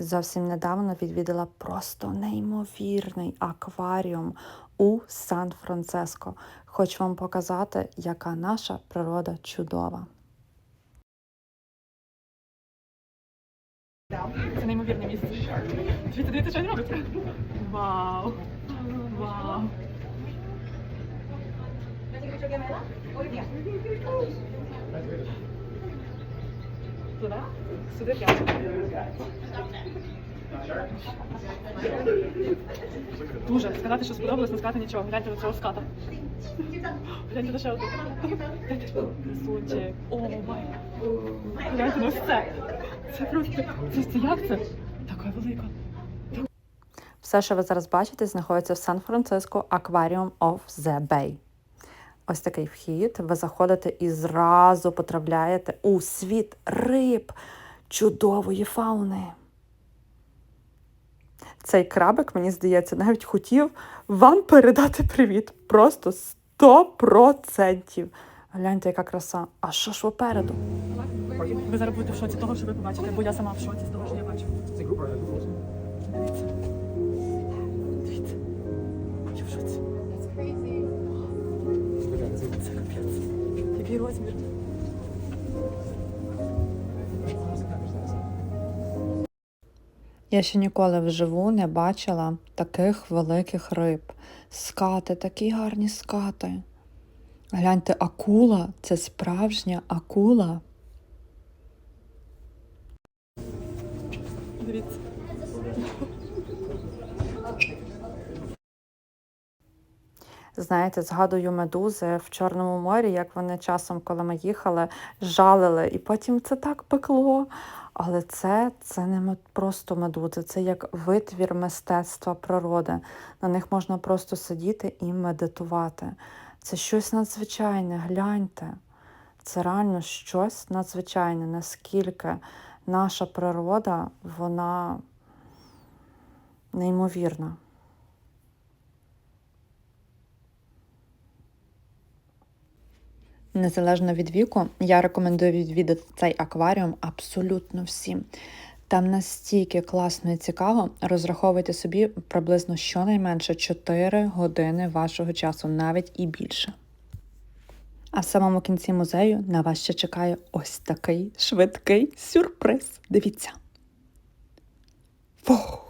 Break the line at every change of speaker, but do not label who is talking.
Зовсім недавно відвідала просто неймовірний акваріум у Сан-Франциско. Хочу вам показати, яка наша природа чудова.
Це неймовірне місце. Дивіться, дивіться, що він робить. Вау. Вау. Туди? Сюди п'ять. Дуже. Сказати, що сподобалось, не сказати нічого. Гляньте на цього ската. Гляньте на ще. Красунчик. О, май. Гляньте на ось це. Це просто... Це, це як це? Така велика.
Все, що ви зараз бачите, знаходиться в Сан-Франциско Aquarium of the Bay. Ось такий вхід. Ви заходите і зразу потрапляєте у світ риб чудової фауни. Цей крабик, мені здається, навіть хотів вам передати привіт. Просто 100%. Гляньте, яка краса. А що ж попереду?
Ви зараз будете в шоці того, що ви побачите, бо я сама в шоці з того, що я бачу. Дивіться. Розмір?
Я ще ніколи вживу не бачила таких великих риб. Скати, такі гарні скати. Гляньте, акула це справжня акула.
Дивіться.
Знаєте, згадую медузи в Чорному морі, як вони часом, коли ми їхали, жалили, і потім це так пекло. Але це, це не просто медузи, це як витвір мистецтва природи. На них можна просто сидіти і медитувати. Це щось надзвичайне, гляньте. Це реально щось надзвичайне, наскільки наша природа, вона неймовірна. Незалежно від віку, я рекомендую відвідати цей акваріум абсолютно всім. Там настільки класно і цікаво, розраховуйте собі приблизно щонайменше 4 години вашого часу, навіть і більше. А в самому кінці музею на вас ще чекає ось такий швидкий сюрприз. Дивіться. Фух!